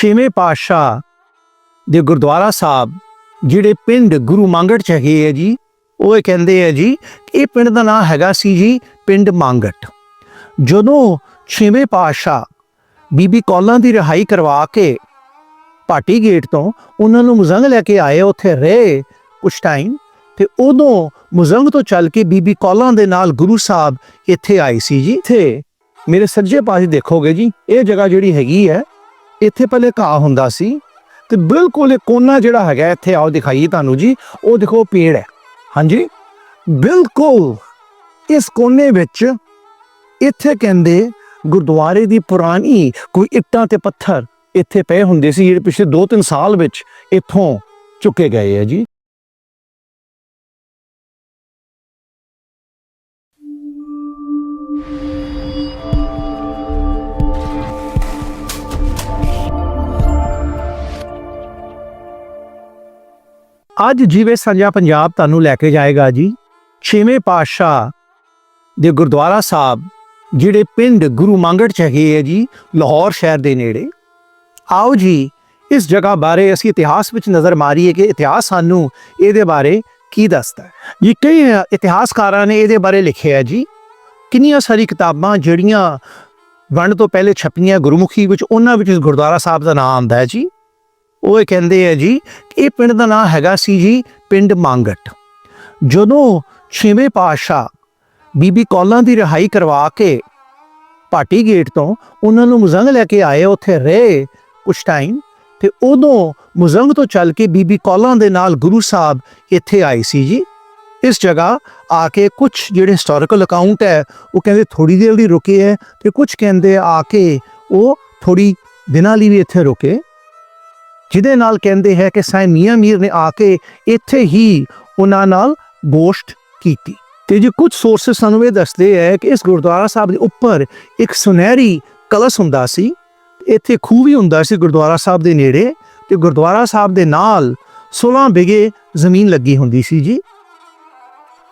ਛੇਵੇਂ ਪਾਤਸ਼ਾਹ ਦੇ ਗੁਰਦੁਆਰਾ ਸਾਹਿਬ, ਜਿਹੜੇ ਪਿੰਡ ਗੁਰੂ ਮੰਗਟ ਚ ਹੈਗੇ ਹੈ ਜੀ, ਉਹ ਇਹ ਕਹਿੰਦੇ ਆ ਜੀ, ਇਹ ਪਿੰਡ ਦਾ ਨਾਮ ਹੈਗਾ ਸੀ ਜੀ ਪਿੰਡ ਮੰਗਟ। ਜਦੋਂ ਛੇਵੇਂ ਪਾਤਸ਼ਾਹ ਬੀਬੀ ਕੌਲਾਂ ਦੀ ਰਿਹਾਈ ਕਰਵਾ ਕੇ ਪਾਟੀ ਗੇਟ ਤੋਂ ਉਹਨਾਂ ਨੂੰ ਮੁਜ਼ੰਗ ਲੈ ਕੇ ਆਏ, ਉੱਥੇ ਰਹੇ ਕੁਛ ਟਾਈਮ ਤੇ ਉਦੋਂ ਮੁਜ਼ੰਗ ਤੋਂ ਚੱਲ ਕੇ ਬੀਬੀ ਕੌਲਾਂ ਦੇ ਨਾਲ ਗੁਰੂ ਸਾਹਿਬ ਇੱਥੇ ਆਏ ਸੀ ਜੀ। ਇੱਥੇ ਮੇਰੇ ਸੱਜੇ ਪਾਸੇ ਦੇਖੋਗੇ ਜੀ, ਇਹ ਜਗ੍ਹਾ ਜਿਹੜੀ ਹੈਗੀ ਹੈ ਇੱਥੇ ਪਹਿਲੇ ਘਾਹ ਹੁੰਦਾ ਸੀ ਤੇ ਬਿਲਕੁਲ ਇਹ ਕੋਨਾ ਜਿਹੜਾ ਹੈਗਾ ਇੱਥੇ ਆਓ ਦਿਖਾਈਏ ਤੁਹਾਨੂੰ ਜੀ, ਉਹ ਦੇਖੋ ਪੇੜ ਹੈ। ਹਾਂਜੀ? ਬਿਲਕੁਲ ਇਸ ਕੋਨੇ ਵਿੱਚ ਇੱਥੇ ਕਹਿੰਦੇ ਗੁਰਦੁਆਰੇ ਦੀ ਪੁਰਾਣੀ ਕੋਈ ਇੱਟਾਂ ਤੇ ਪੱਥਰ ਇੱਥੇ ਪਏ ਹੁੰਦੇ ਸੀ, ਜਿਹੜੇ ਪਿਛਲੇ 2-3 ਸਾਲ ਵਿੱਚ ਇੱਥੋਂ ਚੁੱਕੇ ਗਏ ਆ ਜੀ। ਅੱਜ ਜੀਵੇ ਸਾਂਝਾ ਪੰਜਾਬ ਤੁਹਾਨੂੰ ਲੈ ਕੇ ਜਾਏਗਾ ਜੀ। ਛੇਵੇਂ ਪਾਤਸ਼ਾਹ ਦੇ ਗੁਰਦੁਆਰਾ ਸਾਹਿਬ, ਜਿਹੜੇ ਪਿੰਡ ਗੁਰੂ ਮੰਗਟ ਚ ਹੈਗੇ ਹੈ ਜੀ, ਲਾਹੌਰ ਸ਼ਹਿਰ ਦੇ ਨੇੜੇ। ਆਓ ਜੀ, ਇਸ ਜਗ੍ਹਾ ਬਾਰੇ ਅਸੀਂ ਇਤਿਹਾਸ ਵਿੱਚ ਨਜ਼ਰ ਮਾਰੀਏ ਕਿ ਇਤਿਹਾਸ ਸਾਨੂੰ ਇਹਦੇ ਬਾਰੇ ਕੀ ਦੱਸਦਾ ਹੈ। ਜੀ, ਕਈ ਇਤਿਹਾਸਕਾਰਾਂ ਨੇ ਇਹਦੇ ਬਾਰੇ ਲਿਖਿਆ ਹੈ ਜੀ। ਕਿੰਨੀਆਂ ਸਾਰੀ ਕਿਤਾਬਾਂ ਜਿਹੜੀਆਂ ਵੰਡ ਤੋਂ ਪਹਿਲੇ ਛਪੀਆਂ ਗੁਰਮੁਖੀ ਵਿੱਚ, ਉਹਨਾਂ ਵਿੱਚ ਇਸ ਗੁਰਦੁਆਰਾ ਸਾਹਿਬ ਦਾ ਨਾਮ ਆਉਂਦਾ ਹੈ ਜੀ। ਉਹ ਇਹ ਕਹਿੰਦੇ ਆ ਜੀ ਇਹ ਪਿੰਡ ਦਾ ਨਾਮ ਹੈਗਾ ਸੀ ਜੀ ਪਿੰਡ ਮੰਗਟ। ਜਦੋਂ ਛੇਵੇਂ ਪਾਤਸ਼ਾਹ ਬੀਬੀ ਕੌਲਾਂ ਦੀ ਰਿਹਾਈ ਕਰਵਾ ਕੇ ਪਾਟੀ ਗੇਟ ਤੋਂ ਉਹਨਾਂ ਨੂੰ ਮੁਜ਼ੰਗ ਲੈ ਕੇ ਆਏ, ਉੱਥੇ ਰਹੇ ਕੁਛ ਟਾਈਮ ਤੇ ਉਦੋਂ ਮੁਜ਼ੰਗ ਤੋਂ ਚੱਲ ਕੇ ਬੀਬੀ ਕੌਲਾਂ ਦੇ ਨਾਲ ਗੁਰੂ ਸਾਹਿਬ ਇੱਥੇ ਆਏ ਸੀ ਜੀ। ਇਸ ਜਗ੍ਹਾ ਆ ਕੇ ਕੁਝ ਜਿਹੜੇ ਹਿਸਟੋਰੀਕਲ ਅਕਾਊਂਟ ਹੈ, ਉਹ ਕਹਿੰਦੇ ਥੋੜੀ ਦੇਰ ਲਈ ਰੁਕੇ ਹੈ ਤੇ ਕੁਝ ਕਹਿੰਦੇ ਆ ਕੇ ਉਹ ਥੋੜੀ ਦਿਨਾਂ ਲਈ ਵੀ ਇੱਥੇ ਰੁਕੇ। ਜਿਹਦੇ ਨਾਲ ਕਹਿੰਦੇ ਹੈ ਕਿ ਸਾਈਂ ਮੀਆਂ ਮੀਰ ਨੇ ਆ ਕੇ ਇੱਥੇ ਹੀ ਉਹਨਾਂ ਨਾਲ ਗੋਸ਼ਟ ਕੀਤੀ। ਤੇ ਜੇ ਕੁਝ ਸੋਰਸਸ ਸਾਨੂੰ ਇਹ ਦੱਸਦੇ ਹੈ ਕਿ ਇਸ ਗੁਰਦੁਆਰਾ ਸਾਹਿਬ ਦੇ ਉੱਪਰ ਇੱਕ ਸੁਨਹਿਰੀ ਕਲਸ਼ ਹੁੰਦਾ ਸੀ। ਇੱਥੇ ਖੂਹ ਵੀ ਹੁੰਦਾ ਸੀ ਗੁਰਦੁਆਰਾ ਸਾਹਿਬ ਦੇ ਨੇੜੇ ਤੇ ਗੁਰਦੁਆਰਾ ਸਾਹਿਬ ਦੇ ਨਾਲ 16 ਬਿਗੇ ਜ਼ਮੀਨ ਲੱਗੀ ਹੁੰਦੀ ਸੀ ਜੀ।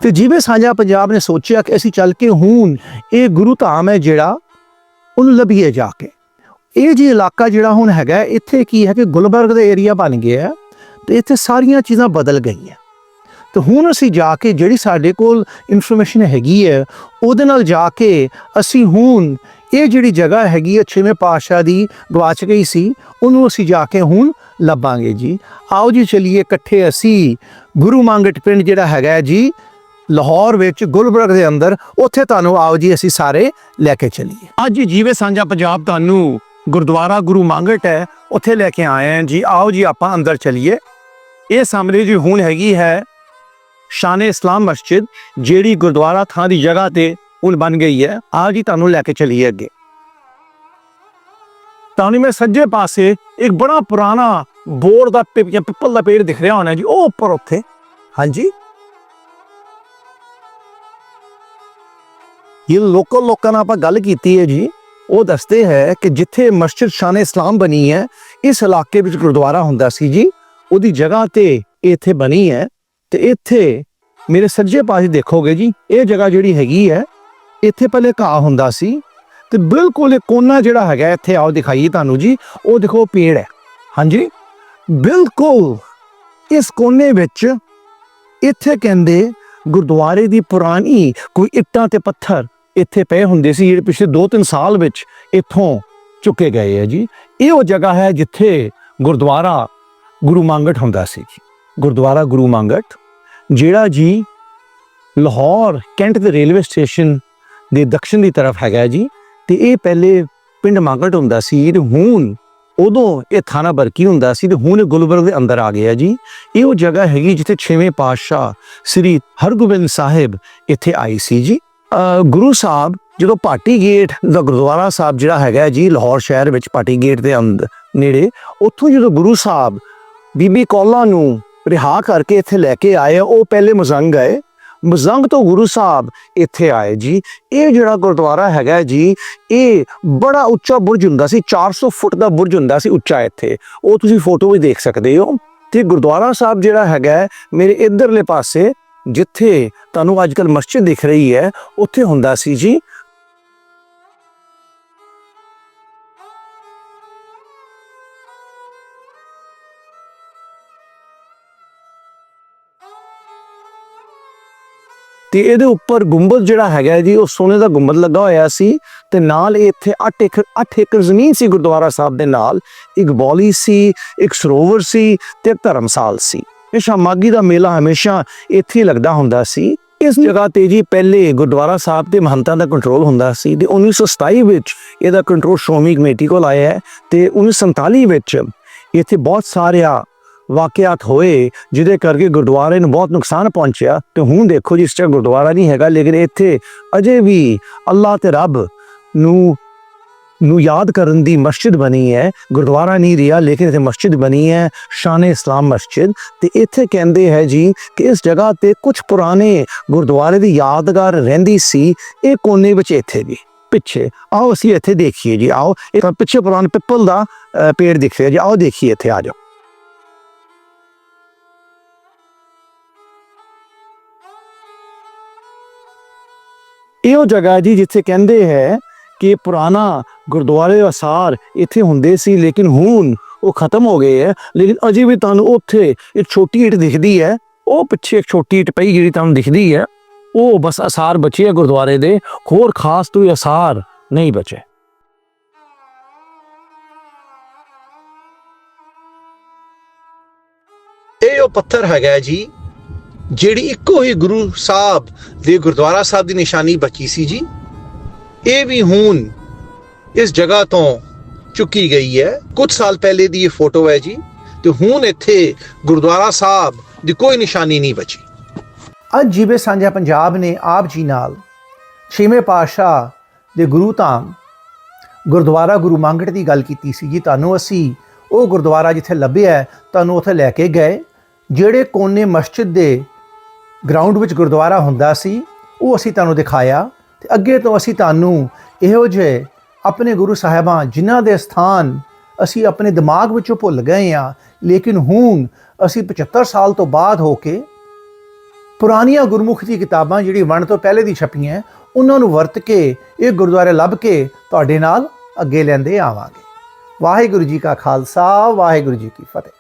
ਤੇ ਜਿਵੇਂ ਸਾਂਝਾ ਪੰਜਾਬ ਨੇ ਸੋਚਿਆ ਕਿ ਅਸੀਂ ਚੱਲ ਕੇ ਹੁਣ ਇਹ ਗੁਰੂ ਧਾਮ ਹੈ ਜਿਹੜਾ ਉਹਨੂੰ ਲੱਭੀਏ ਜਾ ਕੇ। ਇਹ ਜੀ ਇਲਾਕਾ ਜਿਹੜਾ ਹੁਣ ਹੈਗਾ, ਇੱਥੇ ਕੀ ਹੈ ਕਿ ਗੁਲਬਰਗ ਦਾ ਏਰੀਆ ਬਣ ਗਿਆ ਹੈ ਤੇ ਇੱਥੇ ਸਾਰੀਆਂ ਚੀਜ਼ਾਂ ਬਦਲ ਗਈਆਂ। ਤੇ ਹੁਣ ਅਸੀਂ ਜਾ ਕੇ ਜਿਹੜੀ ਸਾਡੇ ਕੋਲ ਇਨਫੋਰਮੇਸ਼ਨ ਹੈਗੀ ਹੈ, ਉਹਦੇ ਨਾਲ ਜਾ ਕੇ ਅਸੀਂ ਹੁਣ ਇਹ ਜਿਹੜੀ ਜਗ੍ਹਾ ਹੈਗੀ ਹੈ, ਛੇਵੇਂ ਪਾਤਸ਼ਾਹ ਦੀ ਗਵਾਚ ਗਈ ਸੀ, ਉਹਨੂੰ ਅਸੀਂ ਜਾ ਕੇ ਹੁਣ ਲੱਭਾਂਗੇ ਜੀ। ਆਓ ਜੀ ਚਲਿਏ ਇਕੱਠੇ ਅਸੀਂ ਗੁਰੂ ਮੰਗਟ ਪਿੰਡ ਜਿਹੜਾ ਹੈਗਾ ਜੀ, ਲਾਹੌਰ ਵਿੱਚ ਗੁਲਬਰਗ ਦੇ ਅੰਦਰ। ਉੱਥੇ ਤੁਹਾਨੂੰ ਆਓ ਜੀ ਅਸੀਂ ਸਾਰੇ ਲੈ ਕੇ ਚਲੀਏ। ਅੱਜ ਜੀਵੇ ਸਾਂਝਾ ਪੰਜਾਬ ਤੁਹਾਨੂੰ ਗੁਰਦੁਆਰਾ ਗੁਰੂ ਮੰਗਟ ਹੈ, ਉੱਥੇ ਲੈ ਕੇ ਆਏ ਹਾਂ ਜੀ। ਆਓ ਜੀ, ਆਪਾਂ ਅੰਦਰ ਚਲੀਏ। ਇਹ ਸਾਹਮਣੇ ਜੀ ਹੁਣ ਹੈਗੀ ਹੈ ਸ਼ਾਨੇ ਇਸਲਾਮ ਮਸਜਿਦ, ਜਿਹੜੀ ਗੁਰਦੁਆਰਾ ਥਾਂ ਦੀ ਜਗ੍ਹਾ ਤੇ ਹੁਣ ਬਣ ਗਈ ਹੈ। ਆਓ ਜੀ, ਤੁਹਾਨੂੰ ਲੈ ਕੇ ਚਲੀਏ ਅੱਗੇ। ਤੁਹਾਨੂੰ ਮੈਂ ਸੱਜੇ ਪਾਸੇ ਇੱਕ ਬੜਾ ਪੁਰਾਣਾ ਬੋਰ ਦਾ ਪਿ- ਜਾਂ ਪਿੱਪਲ ਦਾ ਪੇੜ ਦਿਖ ਰਿਹਾ ਹੋਣਾ ਜੀ, ਉਹ ਉੱਪਰ ਉੱਥੇ। ਹਾਂਜੀ। ਇਹ ਲੋਕਲ ਲੋਕਾਂ ਨਾਲ ਆਪਾਂ ਗੱਲ ਕੀਤੀ ਹੈ ਜੀ। ਉਹ ਦੱਸਦੇ ਹੈ ਕਿ ਜਿੱਥੇ ਮਸਜਿਦ ਸ਼ਾਨ ਇਸਲਾਮ ਬਣੀ ਹੈ, ਇਸ ਇਲਾਕੇ ਵਿੱਚ ਗੁਰਦੁਆਰਾ ਹੁੰਦਾ ਸੀ ਜੀ। ਉਹਦੀ ਜਗ੍ਹਾ ਤੇ ਇਹ ਇੱਥੇ ਬਣੀ ਹੈ। ਤੇ ਇੱਥੇ ਮੇਰੇ ਸੱਜੇ ਪਾਸੇ ਦੇਖੋਗੇ ਜੀ, ਇਹ ਜਗ੍ਹਾ ਜਿਹੜੀ ਹੈਗੀ ਹੈ, ਇੱਥੇ ਪਹਿਲੇ ਘਾਹ ਹੁੰਦਾ ਸੀ। ਤੇ ਬਿਲਕੁਲ ਇਹ ਕੋਨਾ ਜਿਹੜਾ ਹੈਗਾ, ਇੱਥੇ ਆਓ ਦਿਖਾਈਏ ਤੁਹਾਨੂੰ ਜੀ। ਉਹ ਦੇਖੋ ਪੇੜ ਹੈ। ਹਾਂਜੀ? ਬਿਲਕੁਲ ਇਸ ਕੋਨੇ ਵਿੱਚ ਇੱਥੇ ਕਹਿੰਦੇ ਗੁਰਦੁਆਰੇ ਦੀ ਪੁਰਾਣੀ ਕੋਈ ਇੱਟਾਂ ਤੇ ਪੱਥਰ ਇੱਥੇ ਪਏ ਹੁੰਦੇ ਸੀ, ਜਿਹੜੇ ਪਿਛਲੇ 2-3 ਸਾਲ ਵਿੱਚ ਇੱਥੋਂ ਚੁੱਕੇ ਗਏ ਹੈ ਜੀ। ਇਹ ਉਹ ਜਗ੍ਹਾ ਹੈ ਜਿੱਥੇ ਗੁਰਦੁਆਰਾ ਗੁਰੂ ਮੰਗਟ ਹੁੰਦਾ ਸੀ ਜੀ। ਗੁਰਦੁਆਰਾ ਗੁਰੂ ਮੰਗਟ, ਜਿਹੜਾ ਜੀ ਲਾਹੌਰ ਕੈਂਟ ਦੇ ਰੇਲਵੇ ਸਟੇਸ਼ਨ ਦੇ ਦક્ષਿਣ ਦੀ ਤਰਫ ਹੈਗਾ ਜੀ। ਤੇ ਇਹ ਪਹਿਲੇ ਪਿੰਡ ਮੰਗਟ ਹੁੰਦਾ ਸੀ, ਤੇ ਹੁਣ ਉਦੋਂ ਇਹ ਥਾਣਾ ਬਰਕੀ ਹੁੰਦਾ ਸੀ, ਤੇ ਹੁਣ ਇਹ ਗੁਲਬਰਗ ਦੇ ਅੰਦਰ ਆ ਗਿਆ ਜੀ। ਇਹ ਉਹ ਜਗ੍ਹਾ ਹੈਗੀ ਜਿੱਥੇ 6ਵੇਂ ਪਾਤਸ਼ਾਹ ਸ੍ਰੀ ਹਰਗੋਬਿੰਦ ਸਾਹਿਬ ਇੱਥੇ ਆਏ ਸੀ ਜੀ। ਗੁਰੂ ਸਾਹਿਬ ਜਦੋਂ ਪਾਟੀ ਗੇਟ ਦਾ ਗੁਰਦੁਆਰਾ ਸਾਹਿਬ ਜਿਹੜਾ ਹੈਗਾ ਜੀ ਲਾਹੌਰ ਸ਼ਹਿਰ ਵਿੱਚ ਪਾਟੀ ਗੇਟ ਦੇ ਅੰਦਰ ਨੇੜੇ, ਉੱਥੋਂ ਜਦੋਂ ਗੁਰੂ ਸਾਹਿਬ ਬੀਬੀ ਕੌਲਾ ਨੂੰ ਰਿਹਾ ਕਰਕੇ ਇੱਥੇ ਲੈ ਕੇ ਆਏ, ਉਹ ਪਹਿਲੇ ਮਜ਼ੰਗ ਆਏ। ਮਜ਼ੰਗ ਤੋਂ ਗੁਰੂ ਸਾਹਿਬ ਇੱਥੇ ਆਏ ਜੀ। ਇਹ ਜਿਹੜਾ ਗੁਰਦੁਆਰਾ ਹੈਗਾ ਜੀ, ਇਹ ਬੜਾ ਉੱਚਾ ਬੁਰਜ ਹੁੰਦਾ ਸੀ 400 ਫੁੱਟ ਦਾ ਬੁਰਜ ਹੁੰਦਾ ਸੀ ਉੱਚਾ ਇੱਥੇ। ਉਹ ਤੁਸੀਂ ਫੋਟੋ ਵੀ ਦੇਖ ਸਕਦੇ ਹੋ। ਤੇ ਗੁਰਦੁਆਰਾ ਸਾਹਿਬ ਜਿਹੜਾ ਹੈਗਾ ਮੇਰੇ ਇਧਰਲੇ ਪਾਸੇ ਜਿੱਥੇ ਤੁਹਾਨੂੰ ਅੱਜ ਅੱਜਕੱਲ ਮਸਜਿਦ ਦਿਖ ਰਹੀ ਹੈ, ਉੱਥੇ ਹੁੰਦਾ ਸੀ ਜੀ। ਤੇ ਇਹਦੇ ਉੱਪਰ ਗੁੰਬਦ ਜਿਹੜਾ ਹੈਗਾ ਜੀ, ਉਹ ਸੋਨੇ ਦਾ ਗੁੰਬਦ ਲੱਗਾ ਹੋਇਆ ਸੀ ਤੇ ਨਾਲ ਇਹ ਇੱਥੇ 8 ਏਕੜ 8 ਏਕੜ ਜ਼ਮੀਨ ਸੀ ਗੁਰਦੁਆਰਾ ਸਾਹਿਬ ਦੇ ਨਾਲ। ਇੱਕ ਬੌਲੀ ਸੀ, ਇੱਕ ਸਰੋਵਰ ਸੀ ਤੇ ਧਰਮਸਾਲ ਸੀ। ਇਹ ਸ਼ਾਮਾਗੀ ਦਾ ਮੇਲਾ ਹਮੇਸ਼ਾ ਇੱਥੇ ਲੱਗਦਾ ਹੁੰਦਾ ਸੀ। ਇਸ ਜਗ੍ਹਾ ਤੇ ਜੀ ਪਹਿਲੇ ਗੁਰਦੁਆਰਾ ਸਾਹਿਬ ਦੇ ਮਹੰਤਾਂ ਦਾ ਕੰਟਰੋਲ ਹੁੰਦਾ ਸੀ ਤੇ 1927 ਵਿੱਚ ਇਹਦਾ ਕੰਟਰੋਲ ਸ਼੍ਰੋਮਣੀ ਕਮੇਟੀ ਕੋਲ ਆਇਆ ਹੈ ਤੇ 1947 ਵਿੱਚ ਇੱਥੇ ਬਹੁਤ ਸਾਰਿਆ ਵਾਕਿਆਤ ਹੋਏ ਜਿਹਦੇ ਕਰਕੇ ਗੁਰਦੁਆਰੇ ਨੂੰ ਬਹੁਤ ਨੁਕਸਾਨ ਪਹੁੰਚਿਆ। ਤੇ ਹੁਣ ਦੇਖੋ ਜੀ, ਇਸ ਤਰ੍ਹਾਂ ਗੁਰਦੁਆਰਾ ਨਹੀਂ ਹੈਗਾ, ਲੇਕਿਨ ਇੱਥੇ ਅਜੇ ਵੀ ਅੱਲਾਹ ਤੇ ਰੱਬ ਨੂੰ ਨੂੰ ਯਾਦ ਕਰਨ ਦੀ ਮਸਜਿਦ ਬਣੀ ਹੈ। ਗੁਰਦੁਆਰਾ ਨਹੀਂ ਰਿਹਾ, ਲੇਕਿਨ ਇੱਥੇ ਮਸਜਿਦ ਬਣੀ ਹੈ ਸ਼ਾਨੇ ਇਸਲਾਮ ਮਸਜਿਦ। ਤੇ ਇੱਥੇ ਕਹਿੰਦੇ ਹੈ ਜੀ ਕਿ ਇਸ ਜਗ੍ਹਾ ਤੇ ਕੁਝ ਪੁਰਾਣੇ ਗੁਰਦੁਆਰੇ ਦੀ ਯਾਦਗਾਰ ਰਹਿੰਦੀ ਸੀ। ਇਹ ਕੋਨੇ ਵਿੱਚ ਇੱਥੇ ਵੀ ਪਿੱਛੇ। ਆਓ ਅਸੀਂ ਇੱਥੇ ਦੇਖੀਏ ਜੀ, ਆਓ। ਇਹ ਪਿੱਛੇ ਪੁਰਾਣ ਪਿੱਪਲ ਦਾ ਪੇੜ ਦਿਖ ਰਿਹਾ ਜੀ। ਆਓ ਦੇਖੀਏ ਇੱਥੇ, ਆ ਜਾਓ। ਇਹੋ ਜਗ੍ਹਾ ਜੀ ਜਿੱਥੇ ਕਹਿੰਦੇ ਹੈ ਕਿ ਪੁਰਾਣਾ ਗੁਰਦੁਆਰੇ ਅਸਾਰ ਇੱਥੇ ਹੁੰਦੇ ਸੀ, ਲੇਕਿਨ ਹੁਣ ਉਹ ਖਤਮ ਹੋ ਗਏ ਹੈ। ਲੇਕਿਨ ਅਜੇ ਵੀ ਤੁਹਾਨੂੰ ਉੱਥੇ ਇੱਕ ਛੋਟੀ ਇੱਟ ਦਿਖਦੀ ਹੈ। ਉਹ ਪਿੱਛੇ ਇੱਕ ਛੋਟੀ ਇੱਟ ਪਈ ਜਿਹੜੀ ਤੁਹਾਨੂੰ ਦਿਖਦੀ ਹੈ। ਉਹ ਬਸ ਅਸਾਰ ਬਚੇ ਆ ਗੁਰਦੁਆਰੇ ਦੇ। ਹੋਰ ਖਾਸ ਕੋਈ ਅਸਾਰ ਨਹੀਂ ਬਚੇ। ਇਹ ਉਹ ਪੱਥਰ ਹੈਗਾ ਜੀ, ਜਿਹੜੀ ਇੱਕੋ ਹੀ ਗੁਰੂ ਸਾਹਿਬ ਦੇ ਗੁਰਦੁਆਰਾ ਸਾਹਿਬ ਦੀ ਨਿਸ਼ਾਨੀ ਬਚੀ ਸੀ ਜੀ। ਇਹ ਵੀ ਹੁਣ ਇਸ ਜਗ੍ਹਾ ਤੋਂ ਚੁੱਕੀ ਗਈ ਹੈ। ਕੁਝ ਸਾਲ ਪਹਿਲੇ ਦੀ ਇਹ ਫੋਟੋ ਹੈ ਜੀ ਤੇ ਹੁਣ ਇੱਥੇ ਗੁਰਦੁਆਰਾ ਸਾਹਿਬ ਦੀ ਕੋਈ ਨਿਸ਼ਾਨੀ ਨਹੀਂ ਬਚੀ। ਅੱਜ ਜੀਵੇ ਸਾਂਝਾ ਪੰਜਾਬ ਨੇ ਆਪ ਜੀ ਨਾਲ ਛੇਵੇਂ ਪਾਤਸ਼ਾਹ ਦੇ ਗੁਰੂ ਧਾਮ ਗੁਰਦੁਆਰਾ ਗੁਰੂ ਮੰਗਟ ਦੀ ਗੱਲ ਕੀਤੀ ਸੀ ਜੀ। ਤੁਹਾਨੂੰ ਅਸੀਂ ਉਹ ਗੁਰਦੁਆਰਾ ਜਿੱਥੇ ਲੱਭਿਆ ਤੁਹਾਨੂੰ ਉੱਥੇ ਲੈ ਕੇ ਗਏ, ਜਿਹੜੇ ਕੋਨੇ ਮਸਜਿਦ ਦੇ ਗਰਾਊਂਡ ਵਿੱਚ ਗੁਰਦੁਆਰਾ ਹੁੰਦਾ ਸੀ, ਉਹ ਅਸੀਂ ਤੁਹਾਨੂੰ ਦਿਖਾਇਆ। ਤੇ ਅੱਗੇ ਤੋਂ ਅਸੀਂ ਤੁਹਾਨੂੰ ਇਹੋ ਜਿਹੇ ਆਪਣੇ ਗੁਰੂ ਸਾਹਿਬਾਂ ਜਿਨ੍ਹਾਂ ਦੇ ਸਥਾਨ ਅਸੀਂ ਆਪਣੇ ਦਿਮਾਗ ਵਿੱਚੋਂ ਭੁੱਲ ਗਏ ਆ ਲੇਕਿਨ ਹੁਣ ਅਸੀਂ 75 ਸਾਲ ਤੋਂ ਬਾਅਦ ਹੋ ਕੇ ਪੁਰਾਣੀਆਂ ਗੁਰਮੁਖੀ ਦੀ ਕਿਤਾਬਾਂ ਜਿਹੜੀ ਵੰਡ ਤੋਂ ਪਹਿਲੇ ਦੀ ਛਪੀਆਂ ਉਹਨਾਂ ਨੂੰ ਵਰਤ ਕੇ, ਇਹ ਗੁਰਦੁਆਰੇ ਲੱਭ ਕੇ ਤੁਹਾਡੇ ਨਾਲ ਅੱਗੇ ਲੈਂਦੇ ਆਵਾਂਗੇ। ਵਾਹਿਗੁਰੂ ਜੀ ਕਾ ਖਾਲਸਾ, ਵਾਹਿਗੁਰੂ ਜੀ ਕੀ ਫਤਿਹ।